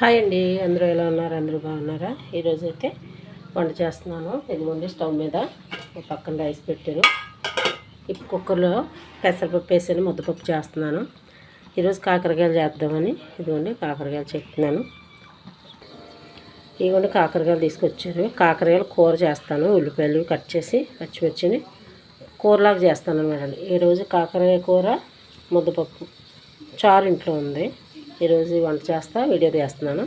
Hi అండి. అందరూ ఎలా ఉన్నారు? అందరూ బాగున్నారా? ఈరోజు అయితే వంట చేస్తున్నాను. ఇదిగోండి స్టవ్ మీద ఒక పక్కన రైస్ పెట్టాను. ఇప్పుడు కుక్కర్లో పెసరపప్పు వేసాను ముద్దపప్పు చేస్తున్నాను. ఈరోజు కాకరకాయలు చేద్దామని ఇదిగోండి కాకరకాయలు చెప్తున్నాను. ఇదిగోండి కాకరకాయలు తీసుకొచ్చారు. కాకరకాయలు కూర చేస్తాను. ఉల్లిపాయలు కట్ చేసి పచ్చిమిర్చిని కూరలాగా చేస్తాను అనమాట ఈరోజు కాకరకాయ కూర ముద్దపప్పు చారు ఇంట్లో ఉంది. ఈరోజు వంట చేస్తా వీడియో తీస్తున్నాను.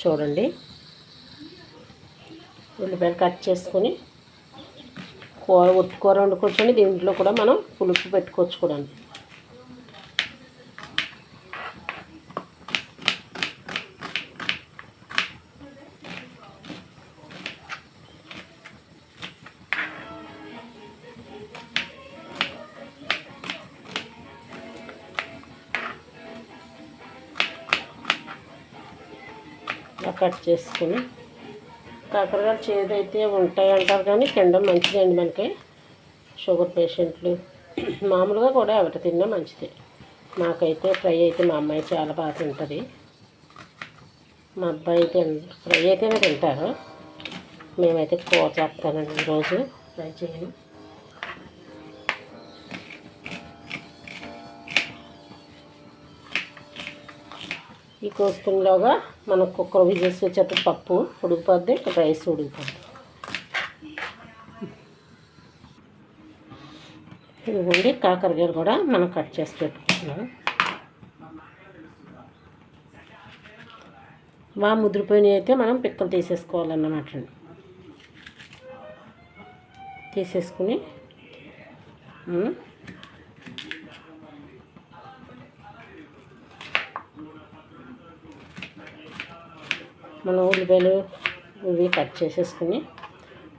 చూడండి. ఉల్లిపాయలు కట్ చేసుకొని కూర ఉత్తుకూర వండుకోవచ్చండి దీంట్లో కూడా మనం పులుపు పెట్టుకోవచ్చు కూడా ఇలా కట్ చేసుకుని కాకరకాయలు చేదైతే ఉంటాయి అంటారు కానీ తినడం మంచిదండి మనకి. షుగర్ పేషెంట్లు మామూలుగా కూడా ఎవరు తిన్నా మంచిది. మాకైతే ఫ్రై అయితే మా అమ్మాయి చాలా బాగా తింటుంది. మా అబ్బాయి ఫ్రై అయితేనే తింటారు. మేమైతే కూర చేస్తానండి ఈరోజు. ఫ్రై చేయను. ఈ కోసుకునిలోగా మనం కుక్కర్ విజిల్స్ వచ్చేట పప్పు ఉడికిపోద్ది రైస్ ఉడికిపోద్ది. ఇదిగోండి కాకరకాయలు కూడా మనం కట్ చేసి పెట్టుకుంటున్నాం. బాగా ముద్రిపోయినవి అయితే మనం పిక్కలు తీసేసుకోవాలన్నమాట తీసేసుకుని మనం ఉల్లిపాయలు ఇవి కట్ చేసేసుకుని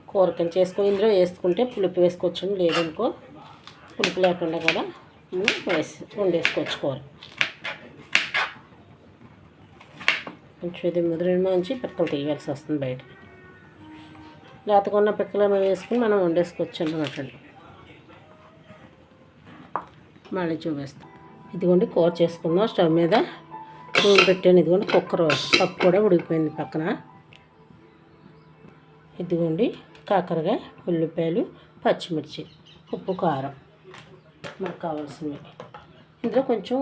కూరకం చేసుకుని ఇందులో వేసుకుంటే పులుపు వేసుకోవచ్చు లేదనుకో. పులుపు లేకుండా కూడా మనం వేసి వండేసుకోవచ్చు కూర. కొంచెం ఇది ముదిరిన మంచి పిక్కలు తీయాల్సి వస్తుంది బయట. లేతకున్న పిక్కలు మనం వేసుకుని మనం వండేసుకోవచ్చు అన్నమాట మళ్ళీ చూపిస్తాం. ఇదిగోండి కూర చేసుకుందాం స్టవ్ మీద. స్పూన్ పెట్టాను. ఇదిగోండి కుక్కర్ పప్పు కూడా ఉడికిపోయింది పక్కన. ఇదిగోండి కాకరకాయ ఉల్లిపాయలు పచ్చిమిర్చి ఉప్పు కారం మనకు కావాల్సినవి. ఇందులో కొంచెం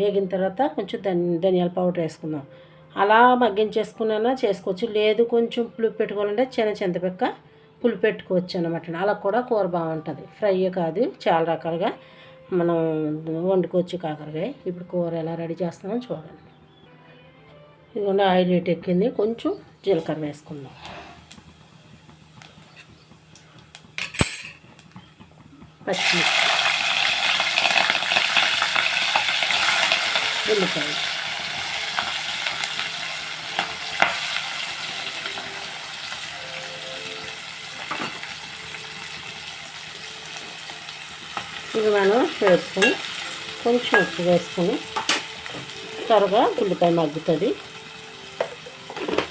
వేగిన తర్వాత కొంచెం ధని ధనియాల పౌడర్ వేసుకుందాం. అలా మగ్గించేసుకున్నా చేసుకోవచ్చు. లేదు కొంచెం పులుపు పెట్టుకోవాలంటే చిన్న చింతపిక్క పులుపు పెట్టుకోవచ్చు అనమాట అలా కూడా కూర బాగుంటుంది. ఫ్రై కాదు చాలా రకాలుగా మనం వండుకోవచ్చు కాకరకాయ. ఇప్పుడు కూర ఎలా రెడీ చేస్తామో చూడండి. ఇదిగోండి ఆయిల్ హీట్ ఎక్కింది. కొంచెం జీలకర్ర వేసుకుందాం. పచ్చిమిర్చి. ఉల్లిపాయ ఇది మనం వేసుకొని కొంచెం ఉప్పు వేసుకొని త్వరగా ఉల్లిపాయ మగ్గుతుంది.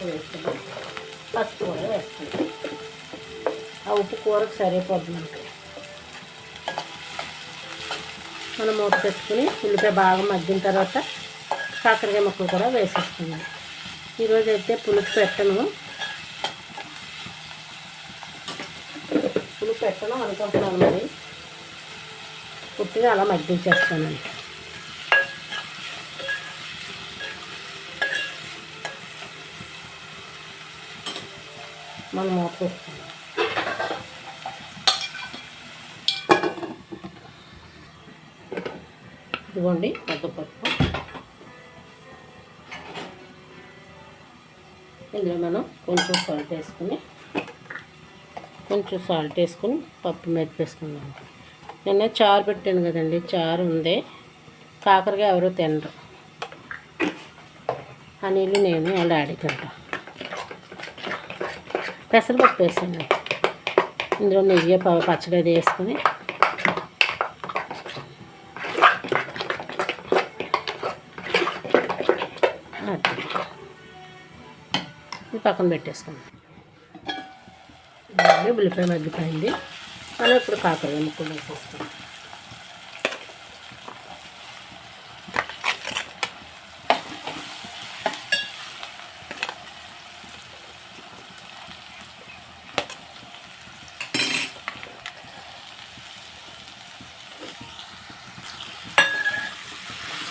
వేసుకుని పసుపు కూడా వేసుకుంటాం ఆ ఉప్పు కూరకు సరిపోద్ది మనకి. మనం మూత పెట్టుకుని ఉల్లిపాయ బాగా మగ్గిన తర్వాత కాకరకాయ ముక్కలు కూడా వేసేస్తున్నాం ఈరోజు అయితే పులుపు పెట్టను. పులుపు పెట్టను అనుకుంటున్నాను మరి. పుట్టిగా అలా మగ్గించేస్తానండి. మనం ఆపేస్తాం ఇదిగోండి పెద్దపప్పు ఇందులో మనం కొంచెం సాల్ట్ వేసుకుని కొంచెం సాల్ట్ వేసుకుని పప్పు మెదిపేసుకుందాం నిన్న చారు పెట్టాను కదండి చారు ఉంది. కాకరగా ఎవరు తినరు. ఆ నీళ్ళు నేను వాళ్ళ డాడీ తింటాను పెసరపప్పు వేసాను. ఇందులో నెయ్యి ప- పచ్చడి అది వేసుకొని. ఇది పక్కన పెట్టేసుకున్నాం ఉల్లిపాయ మగ్గిపోయింది. మనం ఇప్పుడు కాకరకాయ ముక్కలు వేసేస్తాం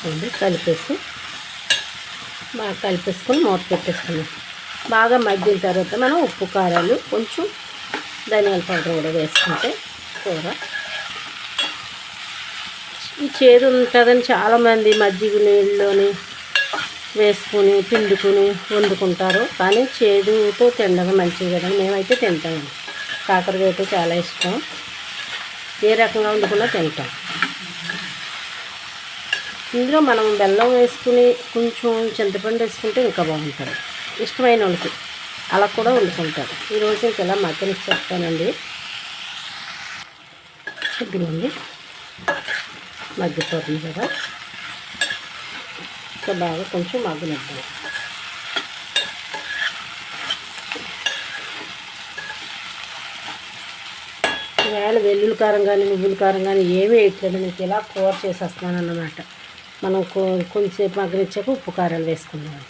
వేసుకోండి. కలిపేసి బాగా కలిపేసుకొని మూత పెట్టేసుకున్నాం. బాగా మగ్గిన తర్వాత మనం ఉప్పు కారాలు కొంచెం ధనియాల పౌడర్ కూడా వేసుకుంటే కూర. ఈ చేదు ఉంటుందని చాలామంది మజ్జిగ నీళ్ళలోని వేసుకుని పిండుకుని వండుకుంటారు. కానీ చేదుతో తినడం మంచిది కదా మేమైతే తింటాము కాకరకాయ అయితే చాలా ఇష్టం. ఏ రకంగా వండుకున్నా తింటాం. ఇందులో మనం బెల్లం వేసుకుని కొంచెం చింతపండు వేసుకుంటే ఇంకా బాగుంటుంది. ఇష్టమైన వాళ్ళకి అలా కూడా వండుకుంటారు. ఈరోజు ఇంక ఇలా మగ్గని చెప్తానండి ఇదిగోండి. మగ్గిపోతుంది కదా. ఇంకా బాగా కొంచెం మగ్గనిద్దాం. వేళ వెల్లుల్లి కారం కానీ నువ్వుల కారం కానీ ఏమీ వేయట్లేదు మీకు ఇలా కూర చేసేస్తున్నాను అన్నమాట మనం కొ- కొంచెంసేపు మగ్గనిచ్చాక ఉప్పు కారాలు వేసుకుందాం.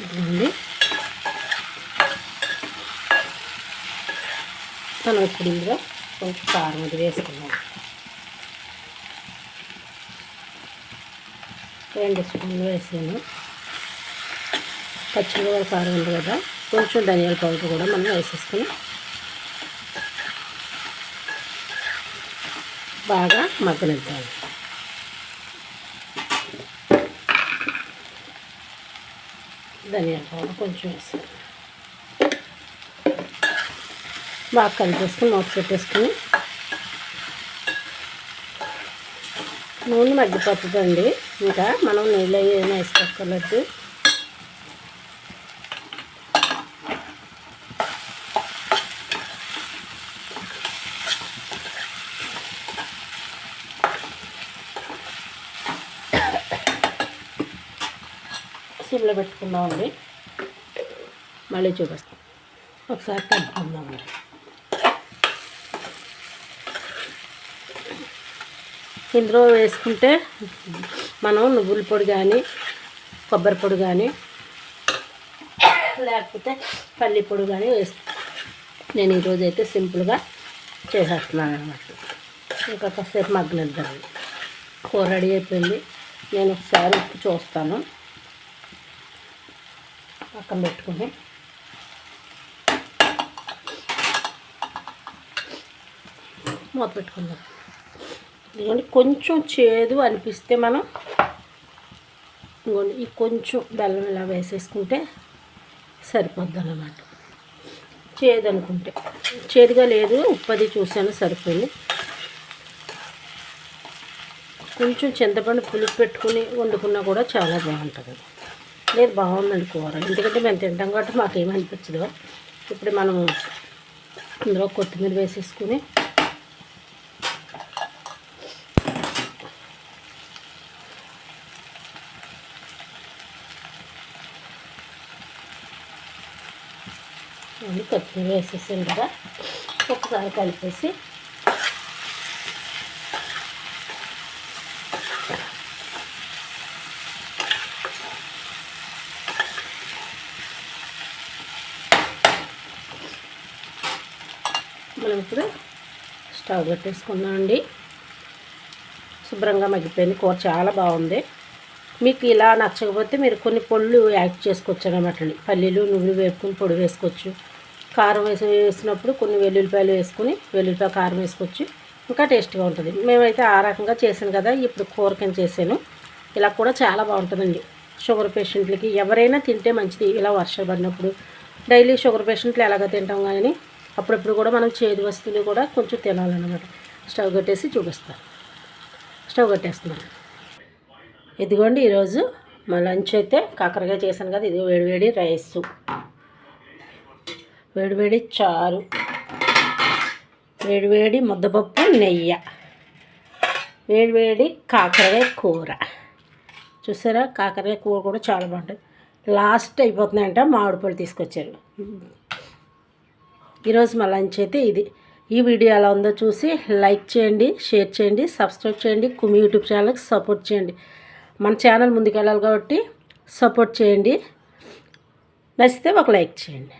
ఇదిగోండి. మనం ఇప్పుడు ఇందులో కొంచెం కారం అది వేసుకుందాం. రెండు స్పూన్లు వేసాను. పచ్చిమిరపకాయ కారం ఉంది కదా కొంచెం ధనియాల పౌడర్ కూడా మనం వేసేసుకుని బాగా మగ్గనిద్దాం. ధనియాల పౌడర్ కొంచెం వేసాను. బాగా కలిపేసుకుని మూత పెట్టేసుకుని. నూనె మగ్గిపోతుందండి. ఇంకా మనం నీళ్ళు ఏమైనా వేసుకోక్కర్లేదు. సిమ్లో పెట్టుకుందామండి. మళ్ళీ చూపిస్తాం. ఒకసారి కలుపుకుందామండి ఇందులో వేసుకుంటే మనం నువ్వుల పొడి కానీ కొబ్బరి పొడి కానీ లేకపోతే పల్లి పొడి కానీ వేసు నేను ఈరోజు అయితే సింపుల్గా చేసేస్తున్నాను అనమాట ఇంకా కాసేపు మగ్గనిద్దాం. కూర రెడీ అయిపోయింది. నేను ఒకసారి ఉప్పు చూస్తాను. పక్కన పెట్టుకుని మూత పెట్టుకుందాం. ఇదిగోండి కొంచెం చేదు అనిపిస్తే మనం ఇదిగోండి ఈ కొంచెం బెల్లం ఇలా వేసేసుకుంటే సరిపోద్ది అన్నమాట. చేదు అనుకుంటే. చేదుగా లేదు ఉప్పది చూసాను చూశాను సరిపోయింది. కొంచెం చింతపండు పులుపు పెట్టుకుని వండుకున్నా కూడా చాలా బాగుంటుంది. లేదు బాగుందండి కూర ఎందుకంటే మేము తింటాం కాబట్టి మాకేమనిపించదు ఇప్పుడు మనం ఇందులో కొత్తిమీర వేసేసుకుని కొత్తిమీర వేసేసాను కదా ఒకసారి కలిపేసి మనం ఇప్పుడు స్టవ్ పెట్టేసుకున్నామండి శుభ్రంగా మగ్గిపోయింది. కూర చాలా బాగుంది. మీకు ఇలా నచ్చకపోతే మీరు కొన్ని పొళ్ళు యాడ్ చేసుకోవచ్చు అనమాట అండి. పల్లీలు నువ్వులు వేపుకుని పొడి వేసుకోవచ్చు. కారం వేసి వేసినప్పుడు కొన్ని వెల్లుల్లిపాయలు వేసుకుని వెల్లుల్లిపాయ కారం వేసుకోవచ్చు. ఇంకా టేస్ట్గా ఉంటుంది. మేమైతే ఆ రకంగా చేసాను కదా ఇప్పుడు కూరకని చేశాను. ఇలా కూడా చాలా బాగుంటుందండి. షుగర్ పేషెంట్లకి ఎవరైనా తింటే మంచిది. ఇలా వర్షం పడినప్పుడు డైలీ షుగర్ పేషెంట్లు ఎలాగ తింటాం కానీ అప్పుడప్పుడు కూడా మనం చేదు వస్తువులు కూడా కొంచెం తినాలన్నమాట. స్టవ్ కట్టేసి చూపిస్తాను స్టవ్ కట్టేస్తున్నాను. ఇదిగోండి ఈరోజు మా లంచ్ అయితే కాకరకాయ చేశాను కదా ఇది వేడివేడి రైస్. వేడివేడి చారు. వేడివేడి ముద్దపప్పు నెయ్యి. వేడివేడి కాకరకాయ కూర. చూసారా? కాకరకాయ కూర కూడా చాలా బాగుంటుంది. లాస్ట్ అయిపోతుందంట మామిడిపళ్ళు తీసుకొచ్చారు. ఈరోజు మా లంచ్ అయితే ఇది. ఈ వీడియో ఎలా ఉందో చూసి లైక్ చేయండి షేర్ చేయండి సబ్స్క్రైబ్ చేయండి కుమి యూట్యూబ్ ఛానల్కి సపోర్ట్ చేయండి. మన ఛానల్ ముందుకు వెళ్ళాలి కాబట్టి సపోర్ట్ చేయండి. నచ్చితే ఒక లైక్ చేయండి.